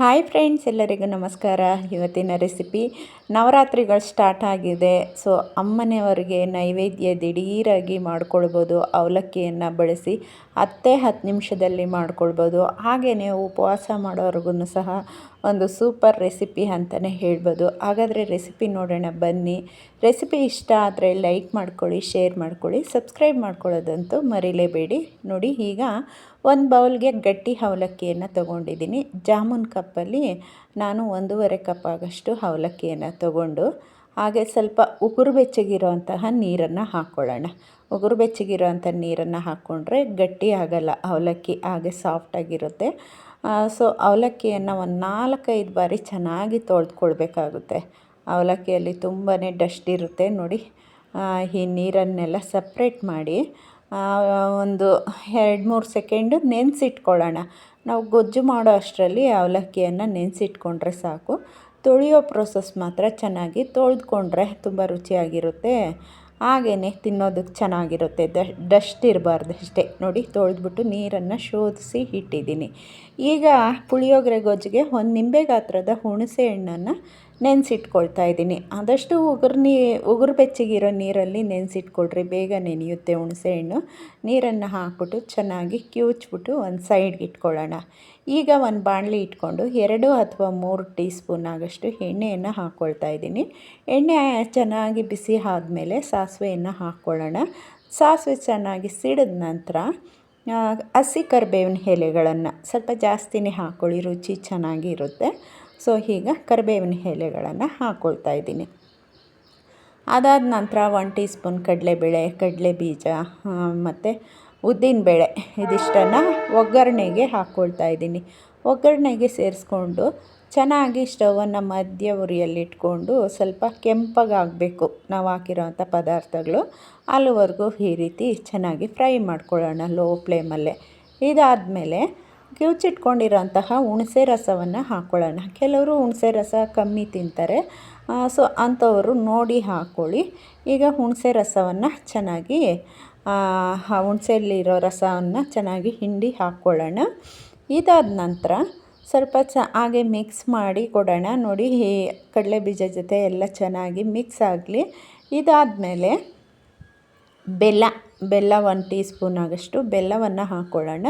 Hi friends, ಎಲ್ಲರಿಗೂ ನಮಸ್ಕಾರ. ಇವತ್ತಿನ ರೆಸಿಪಿ ನವರಾತ್ರಿಗಳು ಸ್ಟಾರ್ಟ್ ಆಗಿದೆ. ಸೊ, ಅಮ್ಮನೆಯವರಿಗೆ ನೈವೇದ್ಯ ದಿಢೀರಾಗಿ ಮಾಡ್ಕೊಳ್ಬೋದು, ಅವಲಕ್ಕಿಯನ್ನು ಬಳಸಿ ಹತ್ತೇ ಹತ್ತು ನಿಮಿಷದಲ್ಲಿ ಮಾಡ್ಕೊಳ್ಬೋದು. ಹಾಗೆಯೇ ಉಪವಾಸ ಮಾಡೋವರೆಗೂ ಸಹ ಒಂದು ಸೂಪರ್ ರೆಸಿಪಿ ಅಂತಲೇ ಹೇಳ್ಬೋದು. ಹಾಗಾದರೆ ರೆಸಿಪಿ ನೋಡೋಣ, ಬನ್ನಿ. ರೆಸಿಪಿ ಇಷ್ಟ ಆದರೆ ಲೈಕ್ ಮಾಡ್ಕೊಳ್ಳಿ, ಶೇರ್ ಮಾಡ್ಕೊಳ್ಳಿ, ಸಬ್ಸ್ಕ್ರೈಬ್ ಮಾಡ್ಕೊಳ್ಳೋದಂತೂ ಮರಿಲೇಬೇಡಿ. ನೋಡಿ, ಈಗ ಒಂದು ಬೌಲ್ಗೆ ಗಟ್ಟಿ ಅವಲಕ್ಕಿಯನ್ನು ತೊಗೊಂಡಿದ್ದೀನಿ. ಜಾಮೂನ್ ಕಪ್ಪಲ್ಲಿ ನಾನು ಒಂದೂವರೆ ಕಪ್ ಆಗಷ್ಟು ಅವಲಕ್ಕಿಯನ್ನು ತೊಗೊಂಡು, ಹಾಗೆ ಸ್ವಲ್ಪ ಉಗುರು ಬೆಚ್ಚಗಿರೋಂತಹ ನೀರನ್ನು ಹಾಕ್ಕೊಳ್ಳೋಣ. ಉಗುರು ಬೆಚ್ಚಗಿರೋಂಥ ನೀರನ್ನು ಹಾಕ್ಕೊಂಡ್ರೆ ಗಟ್ಟಿ ಆಗಲ್ಲ, ಅವಲಕ್ಕಿ ಹಾಗೆ ಸಾಫ್ಟಾಗಿರುತ್ತೆ ಸೊ ಅವಲಕ್ಕಿಯನ್ನು ಒಂದು ನಾಲ್ಕೈದು ಬಾರಿ ಚೆನ್ನಾಗಿ ತೊಳೆದ್ಕೊಳ್ಬೇಕಾಗುತ್ತೆ. ಅವಲಕ್ಕಿಯಲ್ಲಿ ತುಂಬಾ ಡಸ್ಟ್ ಇರುತ್ತೆ ನೋಡಿ. ಈ ನೀರನ್ನೆಲ್ಲ ಸಪ್ರೇಟ್ ಮಾಡಿ ಒಂದು ಎರಡು ಮೂರು ಸೆಕೆಂಡು ನೆನೆಸಿಟ್ಕೊಳ್ಳೋಣ. ನಾವು ಗೊಜ್ಜು ಮಾಡೋ ಅಷ್ಟರಲ್ಲಿ ಅವಲಕ್ಕಿಯನ್ನು ನೆನೆಸಿಟ್ಕೊಂಡ್ರೆ ಸಾಕು. ತೊಳೆಯೋ ಪ್ರೋಸೆಸ್ ಮಾತ್ರ ಚೆನ್ನಾಗಿ ತೊಳೆದ್ಕೊಂಡ್ರೆ ತುಂಬ ರುಚಿಯಾಗಿರುತ್ತೆ. ಹಾಗೆಯೇ ತಿನ್ನೋದಕ್ಕೆ ಚೆನ್ನಾಗಿರುತ್ತೆ. ಡಸ್ಟ್ ಇರಬಾರ್ದು ಅಷ್ಟೇ. ನೋಡಿ, ತೊಳೆದ್ಬಿಟ್ಟು ನೀರನ್ನು ಶೋಧಿಸಿ ಇಟ್ಟಿದ್ದೀನಿ. ಈಗ ಪುಳಿಯೋಗರೆ ಗೊಜ್ಜಿಗೆ ಒಂದು ನಿಂಬೆ ಗಾತ್ರದ ಹುಣಸೆ ಹಣ್ಣನ್ನು ನೆನೆಸಿಟ್ಕೊಳ್ತಾ ಇದ್ದೀನಿ. ಆದಷ್ಟು ಉಗುರು ನೀ, ಉಗುರು ಬೆಚ್ಚಗಿರೋ ನೀರಲ್ಲಿ ನೆನೆಸಿಟ್ಕೊಳ್ರಿ. ಬೇಗ ನೆನೆಯುತ್ತೆ ಹುಣಸೆಹಣ್ಣು ನೀರನ್ನು ಹಾಕ್ಬಿಟ್ಟು ಚೆನ್ನಾಗಿ ಕಿವುಚ್ಬಿಟ್ಟು ಒಂದು ಸೈಡ್ಗೆ ಇಟ್ಕೊಳ್ಳೋಣ. ಈಗ ಒಂದು ಬಾಣಲಿ ಇಟ್ಕೊಂಡು ಎರಡು ಅಥವಾ ಮೂರು ಟೀ ಸ್ಪೂನ್ ಆಗೋಷ್ಟು ಎಣ್ಣೆಯನ್ನು ಹಾಕ್ಕೊಳ್ತಾ ಇದ್ದೀನಿ. ಎಣ್ಣೆ ಚೆನ್ನಾಗಿ ಬಿಸಿ ಆದಮೇಲೆ ಸಾಸಿವೆಯನ್ನು ಹಾಕ್ಕೊಳ್ಳೋಣ. ಸಾಸಿವೆ ಚೆನ್ನಾಗಿ ಸಿಡಿದ ನಂತರ ಹಸಿ ಕರಿಬೇವಿನ ಎಲೆಗಳನ್ನು ಸ್ವಲ್ಪ ಜಾಸ್ತಿನೇ ಹಾಕ್ಕೊಳ್ಳಿ ರುಚಿ ಚೆನ್ನಾಗಿರುತ್ತೆ. ಸೊ, ಈಗ ಕರಿಬೇವಿನ ಎಲೆಗಳನ್ನು ಹಾಕ್ಕೊಳ್ತಾ ಇದ್ದೀನಿ. ಅದಾದ ನಂತರ ಒನ್ ಟೀ ಸ್ಪೂನ್ ಕಡಲೆಬೇಳೆ ಕಡಲೆ ಬೀಜ ಮತ್ತು ಉದ್ದಿನಬೇಳೆ ಇದಿಷ್ಟನ್ನು ಒಗ್ಗರಣೆಗೆ ಹಾಕ್ಕೊಳ್ತಾ ಇದ್ದೀನಿ. ಒಗ್ಗರಣೆಗೆ ಸೇರಿಸ್ಕೊಂಡು ಚೆನ್ನಾಗಿ ಸ್ಟವನ್ನು ಮಧ್ಯ ಉರಿಯಲ್ಲಿಟ್ಕೊಂಡು ಸ್ವಲ್ಪ ಕೆಂಪಗಾಗಬೇಕು. ನಾವು ಹಾಕಿರೋವಂಥ ಪದಾರ್ಥಗಳು ಅಲ್ಲಿವರೆಗೂ ಈ ರೀತಿ ಚೆನ್ನಾಗಿ ಫ್ರೈ ಮಾಡ್ಕೊಳ್ಳೋಣ ಲೋ ಫ್ಲೇಮಲ್ಲೇ. ಇದಾದಮೇಲೆ ಕಿವುಚಿಟ್ಕೊಂಡಿರೋಂತಹ ಹುಣಸೆ ರಸವನ್ನು ಹಾಕ್ಕೊಳ್ಳೋಣ ಕೆಲವರು ಹುಣಸೆ ರಸ ಕಮ್ಮಿ ತಿಂತಾರೆ. ಸೊ ಅಂಥವರು ನೋಡಿ ಹಾಕ್ಕೊಳ್ಳಿ ಈಗ ಹುಣಸೆ ರಸವನ್ನು ಚೆನ್ನಾಗಿ ಹುಣಸೆಯಲ್ಲಿರೋ ರಸವನ್ನು ಚೆನ್ನಾಗಿ ಹಿಂಡಿ ಹಾಕ್ಕೊಳ್ಳೋಣ ಇದಾದ ನಂತರ ಸ್ವಲ್ಪ ಚ, ಹಾಗೆ ಮಿಕ್ಸ್ ಮಾಡಿ ಕೊಡೋಣ. ನೋಡಿ ಕಡಲೆ ಬೀಜ ಜೊತೆ ಎಲ್ಲ ಚೆನ್ನಾಗಿ ಮಿಕ್ಸ್ ಆಗಲಿ. ಇದಾದಮೇಲೆ ಬೆಲ್ಲ ಬೆಲ್ಲ ಒಂದು ಟೀ ಸ್ಪೂನ್ ಆಗೋಷ್ಟು ಬೆಲ್ಲವನ್ನು ಹಾಕ್ಕೊಳ್ಳೋಣ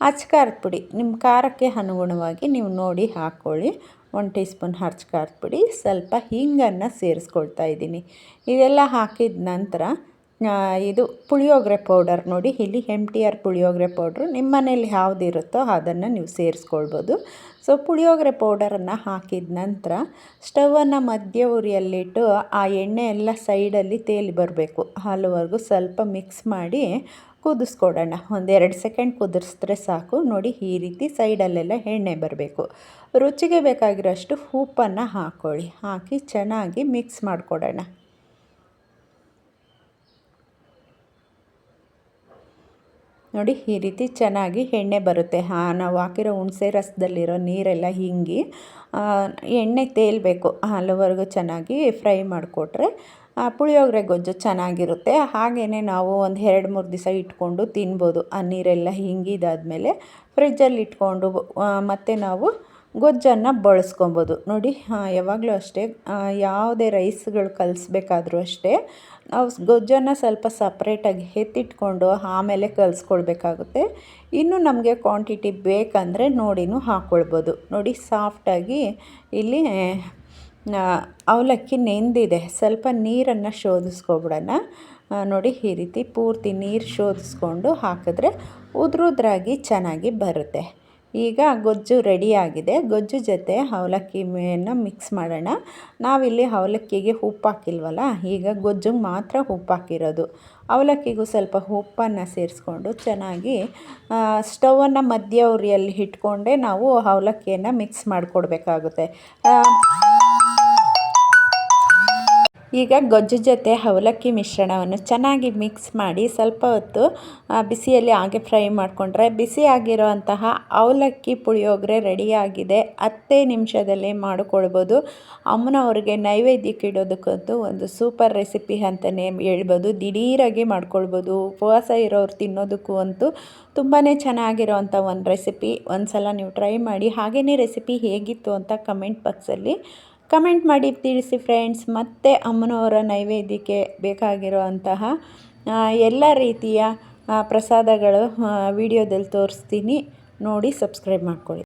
ಅಚ್ಚ ಖಾರದ ಪುಡಿ. ನಿಮ್ಮ ಖಾರಕ್ಕೆ ಅನುಗುಣವಾಗಿ ನೀವು ನೋಡಿ ಹಾಕ್ಕೊಳ್ಳಿ ಒಂದು ಟೀ ಸ್ಪೂನ್ ಖಾರದ ಪುಡಿ. ಸ್ವಲ್ಪ ಹಿಂಗನ್ನು ಸೇರಿಸ್ಕೊಳ್ತಾ ಇದ್ದೀನಿ. ಇದೆಲ್ಲ ಹಾಕಿದ ನಂತರ ಇದು ಪುಳಿಯೋಗರೆ ಪೌಡರ್ ನೋಡಿ, ಇಲ್ಲಿ M T R puliyogare powder ನಿಮ್ಮ ಮನೇಲಿ ಯಾವುದಿರುತ್ತೋ ಅದನ್ನು ನೀವು ಸೇರಿಸ್ಕೊಳ್ಬೋದು. ಸೊ ಪುಳಿಯೋಗರೆ ಪೌಡರನ್ನು ಹಾಕಿದ ನಂತರ ಸ್ಟವನ್ನು ಮಧ್ಯ ಉರಿಯಲ್ಲಿಟ್ಟು ಆ ಎಣ್ಣೆ ಎಲ್ಲ ಸೈಡಲ್ಲಿ ತೇಲಿ ಬರಬೇಕು. ಅಲ್ಲಿವರೆಗೂ ಸ್ವಲ್ಪ ಮಿಕ್ಸ್ ಮಾಡಿ ಕುದಿಸ್ಕೊಡೋಣ. ಒಂದೆರಡು ಸೆಕೆಂಡ್ ಕುದಿಸಿದ್ರೆ ಸಾಕು. ನೋಡಿ, ಈ ರೀತಿ ಸೈಡಲ್ಲೆಲ್ಲ ಎಣ್ಣೆ ಬರಬೇಕು. ರುಚಿಗೆ ಬೇಕಾಗಿರೋಷ್ಟು ಉಪ್ಪನ್ನು ಹಾಕ್ಕೊಳ್ಳಿ ಹಾಕಿ ಚೆನ್ನಾಗಿ ಮಿಕ್ಸ್ ಮಾಡಿಕೊಡೋಣ. ನೋಡಿ, ಈ ರೀತಿ ಚೆನ್ನಾಗಿ ಎಣ್ಣೆ ಬರುತ್ತೆ. ಹಾಂ, ನಾವು ಹಾಕಿರೋ ಹುಣಸೆ ರಸದಲ್ಲಿರೋ ನೀರೆಲ್ಲ ಹಿಂಗಿ ಎಣ್ಣೆ ತೇಲಬೇಕು. ಅಲ್ಲಿವರೆಗೂ ಚೆನ್ನಾಗಿ ಫ್ರೈ ಮಾಡಿಕೊಟ್ರೆ ಪುಳಿಯೋಗರೆ ಗೊಜ್ಜು ಚೆನ್ನಾಗಿರುತ್ತೆ. ಹಾಗೆಯೇ ನಾವು ಒಂದು ಎರಡು ಮೂರು ದಿವಸ ಇಟ್ಕೊಂಡು ತಿನ್ಬೋದು. ಆ ನೀರೆಲ್ಲ ಹಿಂಗಿದಾದ್ಮೇಲೆ ಫ್ರಿಜ್ಜಲ್ಲಿ ಇಟ್ಕೊಂಡು ಮತ್ತು ನಾವು ಗೊಜ್ಜನ್ನು ಬಳಸ್ಕೊಬೋದು. ನೋಡಿ ಯಾವಾಗಲೂ ಅಷ್ಟೇ ಯಾವುದೇ ರೈಸ್ಗಳು ಕಲಿಸ್ಬೇಕಾದ್ರೂ ಅಷ್ಟೇ, ನಾವು ಗೊಜ್ಜನ್ನು ಸ್ವಲ್ಪ ಸಪ್ರೇಟಾಗಿ ಎತ್ತಿಟ್ಕೊಂಡು ಆಮೇಲೆ ಕಲಿಸ್ಕೊಳ್ಬೇಕಾಗುತ್ತೆ. ಇನ್ನು ನಮಗೆ ಕ್ವಾಂಟಿಟಿ ಬೇಕಂದರೆ ನೋಡಿನೂ ಹಾಕ್ಕೊಳ್ಬೋದು ನೋಡಿ ಸಾಫ್ಟಾಗಿ ಇಲ್ಲಿ ಅವಲಕ್ಕಿ ನೆಂದಿದೆ. ಸ್ವಲ್ಪ ನೀರನ್ನು ಶೋಧಿಸ್ಕೊಬಿಡೋಣ. ನೋಡಿ, ಈ ರೀತಿ ಪೂರ್ತಿ ನೀರು ಶೋಧಿಸ್ಕೊಂಡು ಹಾಕಿದ್ರೆ ಉದ್ರುದ್ರಾಗಿ ಚೆನ್ನಾಗಿ ಬರುತ್ತೆ. ಈಗ ಗೊಜ್ಜು ರೆಡಿಯಾಗಿದೆ. ಗೊಜ್ಜು ಜೊತೆ ಅವಲಕ್ಕಿ ಮೇನ ಮಿಕ್ಸ್ ಮಾಡೋಣ. ನಾವಿಲ್ಲಿ ಅವಲಕ್ಕಿಗೆ ಉಪ್ಪು ಹಾಕಿಲ್ವಲ್ಲ, ಈಗ ಗೊಜ್ಜಿಗೆ ಮಾತ್ರ ಉಪ್ಪು ಹಾಕಿರೋದು. ಅವಲಕ್ಕಿಗೂ ಸ್ವಲ್ಪ ಉಪ್ಪನ್ನು ಸೇರಿಸ್ಕೊಂಡು ಚೆನ್ನಾಗಿ ಸ್ಟವನ್ನು ಮಧ್ಯ ಉರಿಯಲ್ಲಿ ಇಟ್ಕೊಂಡೇ ನಾವು ಅವಲಕ್ಕಿಯನ್ನು ಮಿಕ್ಸ್ ಮಾಡಿಕೊಡ್ಬೇಕಾಗುತ್ತೆ. ಈಗ ಗೊಜ್ಜು ಜೊತೆ ಅವಲಕ್ಕಿ ಮಿಶ್ರಣವನ್ನು ಚೆನ್ನಾಗಿ ಮಿಕ್ಸ್ ಮಾಡಿ ಸ್ವಲ್ಪ ಹೊತ್ತು ಬಿಸಿಯಲ್ಲಿ ಹಾಗೆ ಫ್ರೈ ಮಾಡಿಕೊಂಡ್ರೆ ಬಿಸಿ ಆಗಿರುವಂತಹ ಅವಲಕ್ಕಿ ಪುಳಿಯೋಗರೆ ರೆಡಿಯಾಗಿದೆ ಹತ್ತೇ ನಿಮಿಷದಲ್ಲಿ ಮಾಡಿಕೊಳ್ಬೋದು. ಅಮ್ಮನವ್ರಿಗೆ ನೈವೇದ್ಯಕ್ಕೆ ಇಡೋದಕ್ಕಂತೂ ಒಂದು ಸೂಪರ್ ರೆಸಿಪಿ ಅಂತಲೇ ಹೇಳ್ಬೋದು. ದಿಢೀರಾಗಿ ಮಾಡ್ಕೊಳ್ಬೋದು. ಉಪವಾಸ ಇರೋರು ತಿನ್ನೋದಕ್ಕೂ ಅಂತೂ ತುಂಬಾ ಚೆನ್ನಾಗಿರೋವಂಥ ಒಂದು ರೆಸಿಪಿ ಒಂದು ಸಲ ನೀವು ಟ್ರೈ ಮಾಡಿ ಹಾಗೆಯೇ ರೆಸಿಪಿ ಹೇಗಿತ್ತು ಅಂತ ಕಮೆಂಟ್ ಬಾಕ್ಸಲ್ಲಿ ಕಮೆಂಟ್ ಮಾಡಿ ತಿಳಿಸಿ ಫ್ರೆಂಡ್ಸ್, ಮತ್ತೆ ಅಮ್ಮನವರ ನೈವೇದ್ಯಕ್ಕೆ ಬೇಕಾಗಿರುವಂತಹ ಎಲ್ಲ ರೀತಿಯ ಪ್ರಸಾದಗಳು ವಿಡಿಯೋದಲ್ಲಿ ತೋರಿಸ್ತೀನಿ. ನೋಡಿ, ಸಬ್ಸ್ಕ್ರೈಬ್ ಮಾಡ್ಕೊಳ್ಳಿ.